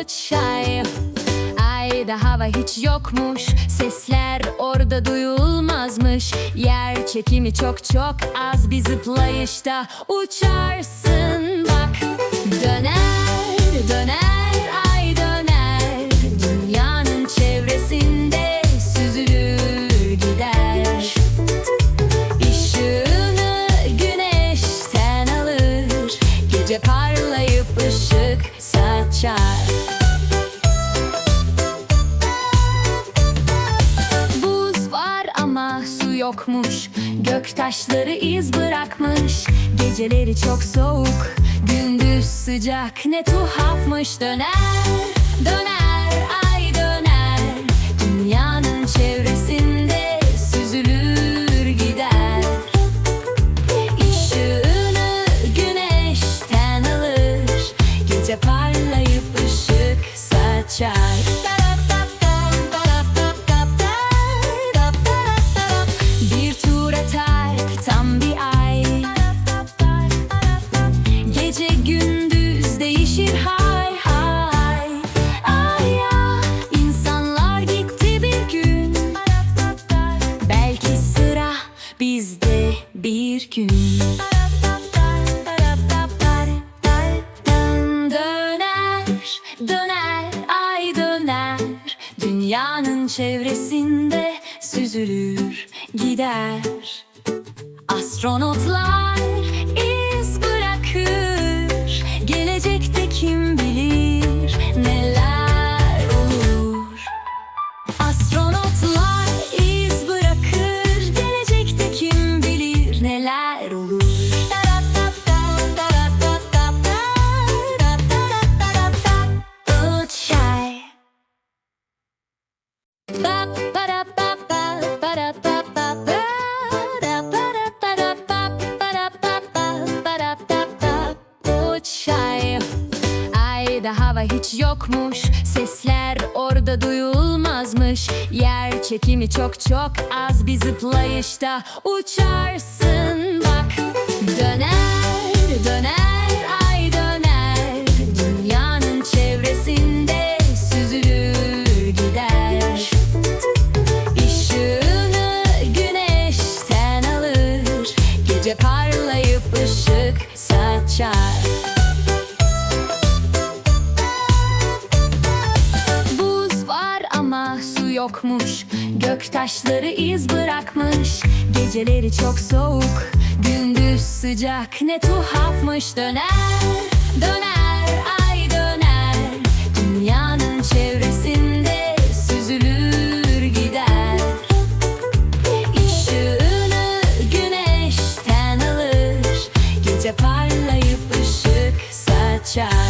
Uçay Ayda hava hiç yokmuş. Sesler orada duyulmazmış. Yer çekimi çok çok az Bir zıplayışta uçarsın. Bak Döner yokmuş. Gök taşları iz bırakmış. Geceleri çok soğuk. Gündüz sıcak ne tuhafmış. Döner döner ay hay Ay ya insanlar gitti bir gün. Belki sıra bizde bir gün. Döner, döner, ay döner. Dünyanın çevresinde süzülür gider. Astronotlar hava hiç yokmuş. Sesler orada duyulmazmış. Yer çekimi çok çok az. Bir zıplayışta uçarsın. Bak Döner döner ay döner. Dünyanın çevresinde süzülür gider. Işığını güneşten alır. Gece parlayıp ışık saçar yokmuş. Gök taşları iz bırakmış. Geceleri çok soğuk. Gündüz sıcak. Ne tuhafmış. Döner döner ay döner. Dünyanın çevresinde süzülür gider. Işığını güneşten alır. Gece parlayıp ışık saçar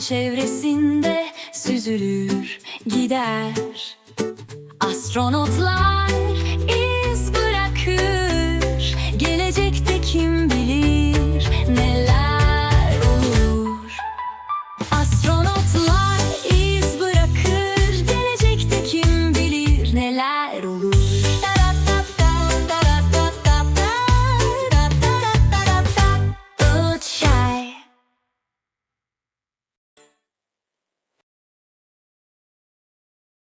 çevresinde süzülür gider. Astronotlar